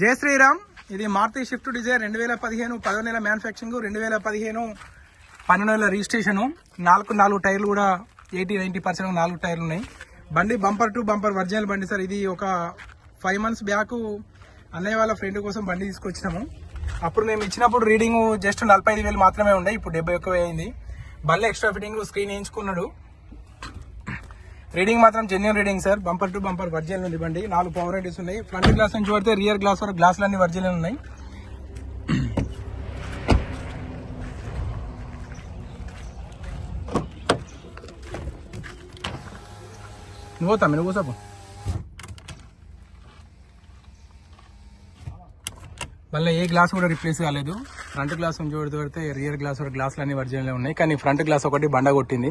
జయ శ్రీరామ్. ఇది Maruti Swift Dzire రెండు వేల పదిహేను పదో నెల మ్యానుఫ్యాక్చరింగ్ రెండు వేల పదిహేను పన్నెండు నెలల రిజిస్ట్రేషను నాలుగు నాలుగు టైర్లు కూడా ఎయిటీ నైంటీ పర్సెంట్ నాలుగు టైర్లు ఉన్నాయి. బండి బంపర్ టు బంపర్ ఒరిజినల్ బండి సార్. ఇది ఒక ఫైవ్ మంత్స్ బ్యాక్ అన్నయ్య వాళ్ళ ఫ్రెండ్ కోసం బండి తీసుకొచ్చినాము. అప్పుడు మేము ఇచ్చినప్పుడు రీడింగ్ జస్ట్ నలభై ఐదు వేలు మాత్రమే ఉండే. ఇప్పుడు డెబ్బై ఒక్క వేలు అయింది. బండి ఎక్స్ట్రా ఫిట్టింగ్ స్క్రీన్ వేయించుకున్నాడు. రీడింగ్ మాత్రం genuine reading sir bumper to bumper original ఉంది బండి నాలుగు పవర్ ఐటీస్ ఉన్నాయి. ఫ్రంట్ గ్లాస్ నుంచి పడితే రియర్ గ్లాస్ వరకు గ్లాసులు అన్ని వర్జినల్ ఉన్నాయి. నువ్వు తమ్మి నువ్వు కూసాపు మళ్ళీ ఏ గ్లాస్ కూడా రిప్లేస్ కాలేదు. ఫ్రంట్ గ్లాస్ నుంచి పెడితే రియర్ గ్లాస్ వరకు గ్లాసులు అన్ని వర్జిన్లే ఉన్నాయి. కానీ ఫ్రంట్ గ్లాస్ ఒకటి బండ కొట్టింది.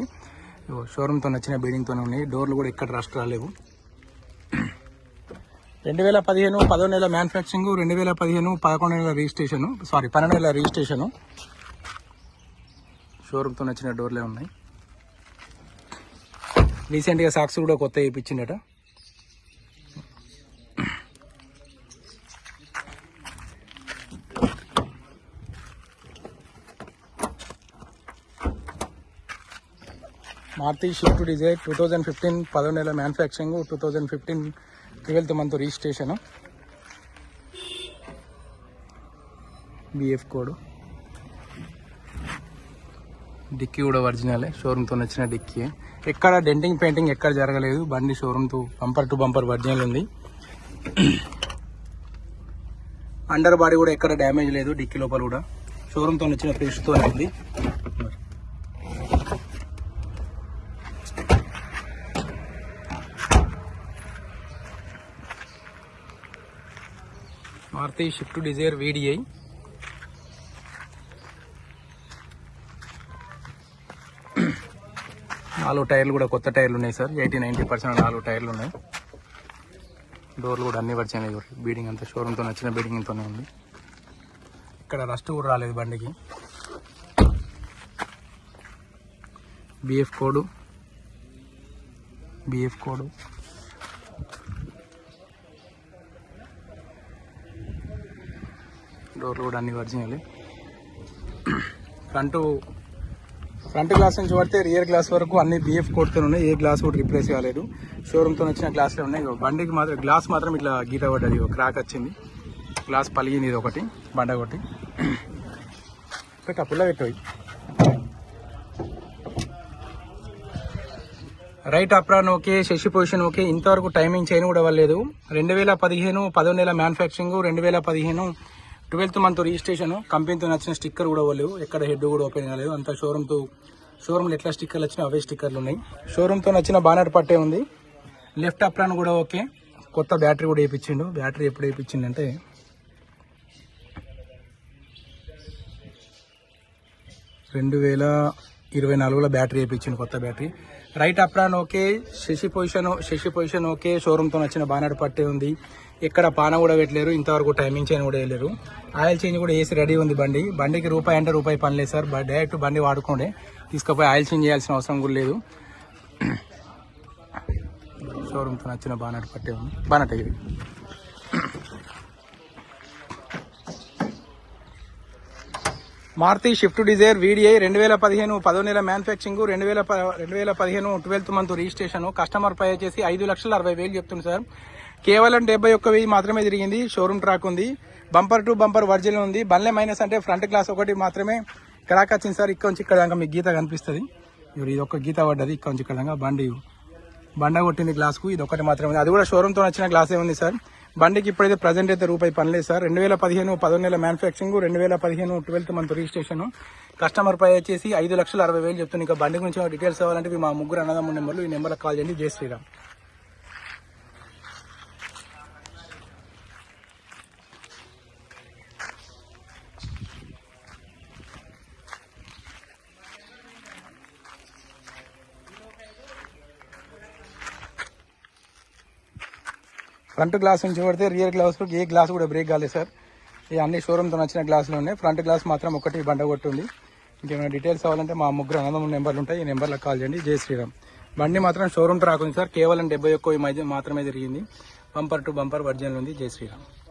షోరూమ్తో నచ్చిన బిల్డింగ్తోనే ఉన్నాయి. డోర్లు కూడా ఇక్కడ రాష్ట్ర రాలేవు. రెండు వేల పదిహేను పదో నెల మ్యానుఫ్యాక్చరింగ్ రెండు వేల పదిహేను పదకొండు నెలల రిజిస్ట్రేషన్ సారీ పన్నెండు నెలల రిజిస్ట్రేషను షోరూమ్తో నచ్చిన డోర్లే ఉన్నాయి. రీసెంట్గా సాక్స్ కూడా కొత్త వేయించిండట Maruti Swift Dzire two thousand fifteen పదో నెల manufacturing two thousand fifteen twelfth month registration. BF code dickey కూడా ఒరిజినలే షోరూమ్తో వచ్చిన డిక్కీ. ఎక్కడ డెంటింగ్ పెయింటింగ్ ఎక్కడ జరగలేదు బండి షోరూమ్తో బంపర్ టు బంపర్ ఒరిజినల్ ఉంది. అండర్ బాడీ కూడా ఎక్కడ డ్యామేజ్ లేదు డిక్కీ లోపల కూడా. షోరూమ్తో వచ్చిన ఫ్రెష్తో ఉంది. Maruti Swift Dzire VDI. నాలుగు టైర్లు కూడా కొత్త టైర్లు ఉన్నాయి సార్. ఎయిటీ నైంటీ పర్సెంట్ నాలుగు టైర్లు ఉన్నాయి. డోర్లు కూడా అన్ని వచ్చినాయి బీడింగ్ అంతా షోరూమ్తో నచ్చిన బీడింగ్తోనే ఉంది. ఇక్కడ రస్ట్ కూడా రాలేదు బండికి. BF code. BF code. డోర్లు కూడా అన్ని ఒరిజినల్ ఫ్రంట్ ఫ్రంట్ గ్లాస్ నుంచి పడితే రియర్ గ్లాస్ వరకు అన్ని బిఎఫ్ కోడ్తో ఉన్నాయి. ఏ గ్లాస్ కూడా రిప్లేస్ కాలేదు. షోరూమ్తో వచ్చిన గ్లాస్లే ఉన్నాయి. బండికి మాత్రం గ్లాస్ మాత్రం ఇట్లా గీత పడ్డది. క్రాక్ వచ్చింది. గ్లాస్ పలిగింది ఇది ఒకటి బండ ఒకటి కప్పుల్లో పుల్ల right apron okay chassis position okay. ఇంతవరకు టైమింగ్ చేయని కూడా అవ్వలేదు రెండు వేల పదిహేను పదో నెల మ్యానుఫ్యాక్చరింగ్ రెండు వేల పదిహేను ట్వెల్త్ మంత్ రిజిస్ట్రేషన్ కంపెనీతో నచ్చిన స్టిక్కర్ కూడా ఇవ్వలేవు. ఎక్కడ హెడ్ కూడా ఓపెన్ కాలేదు. అంతా షోరూమ్తో షోరూమ్లో ఎట్లా స్టిక్కర్లు వచ్చినా అవే స్టిక్కర్లు ఉన్నాయి. షోరూమ్తో నచ్చిన బానర్ పట్టే ఉంది. లెఫ్ట్ అప్రాన్ కూడా ఓకే. కొత్త బ్యాటరీ కూడా వేయించిండు. బ్యాటరీ ఎప్పుడు వేయించిండంటే రెండు వేల ఇరవై నాలుగులో బ్యాటరీ వేయించిండు కొత్త battery. Right apron okay chassis position chassis position okay షోరూమ్తో వచ్చిన బానాడు పట్టే ఉంది. ఎక్కడ పాన కూడా పెట్టలేరు ఇంతవరకు టైమింగ్ చేయని కూడా వేయలేరు ఆయిల్ చేంజ్ కూడా వేసి రెడీ ఉంది బండి. బండికి రూపాయి అంటే రూపాయి పని లేదు సార్ బ- డైరెక్ట్ బండి వాడుకోండి. తీసుకుపోయి ఆయిల్ చేంజ్ చేయాల్సిన అవసరం కూడా లేదు. షోరూమ్తో నచ్చిన బానాడు పట్టే ఉంది. Bonnet Maruti Swift Dzire VDI రెండు వేల పదిహేను పదో నెల మ్యానుఫ్యాక్చరింగ్ రెండు వేల ప- రెండు వేల పదిహేను ట్వెల్త్ మంత్ రిజిస్ట్రేషన్ కస్టమర్ పై వచ్చేసి ఐదు లక్షల అరవై వేలు చెప్తుంది సార్. కేవలం డెబ్బై ఒక్క వెయ్యి మాత్రమే తిరిగింది. షోరూమ్ ట్రాక్ ఉంది. బంపర్ టు బంపర్ వర్జిన్ ఉంది. బండ్లే మైనస్ అంటే ఫ్రంట్ గ్లాస్ ఒకటి మాత్రమే క్రాక్ వచ్చింది సార్. ఇక్కడ నుంచి ఇక్కడ దాకా మీకు గీత కనిపిస్తుంది. ఇప్పుడు ఇది ఒక గీత పడ్డది. ఇక్కడ నుంచి ఇక్కడ దాకా బండి. బండ కొట్టింది గ్లాస్కు ఇది ఒకటి మాత్రమే ఉంది. అది కూడా షోరూమ్తో వచ్చిన గ్లాసే ఉంది సార్. బండికి ఇప్పుడైతే ప్రజెంట్ అయితే రూపాయి పనిలేదు సార్. రెండు వేల పదిహేను పదో నెల మ్యానుఫ్యాక్చరింగ్ రెండు వేల పదిహేను ట్వెల్త్ మంత్ రిజిస్ట్రేషన్ కస్టమర్ పై వచ్చేసి ఐదు లక్షల అరవై వేలు చెప్తున్నాను ఇంకా బండి గురించి డీటెయిల్స్ కావాలంటే మా ముగ్గురు అన్నదమ్ముల నెంబర్లు ఈ నెంబర్కి కాల్ చేయండి. జై శ్రీరామ్. ఫ్రంట్ గ్లాస్ నుంచి పడితే రియర్ గ్లాస్ ఏ గ్లాస్ కూడా బ్రేక్ కాలేదు సార్ ఈ అన్ని షోరూమ్తో నచ్చిన గ్లాసులు ఉన్నాయి. ఫ్రంట్ గ్లాస్ మాత్రం ఒకటి బండ కొట్టుంది. ఇంకేమైనా డీటెయిల్స్ కావాలంటే మా ముగ్గురు అనందం నెంబర్లు ఉంటాయి. ఈ నెంబర్లకు కాల్ చేయండి. జై శ్రీరామ్. బండి మాత్రం షోరూమ్ రాకుంది ఉంది సార్ కేవలం డెబ్బై ఒక్క మధ్య మాత్రమే జరిగింది బంపర్ టు బంపర్ వర్జన్లు ఉంది. జై శ్రీరామ్.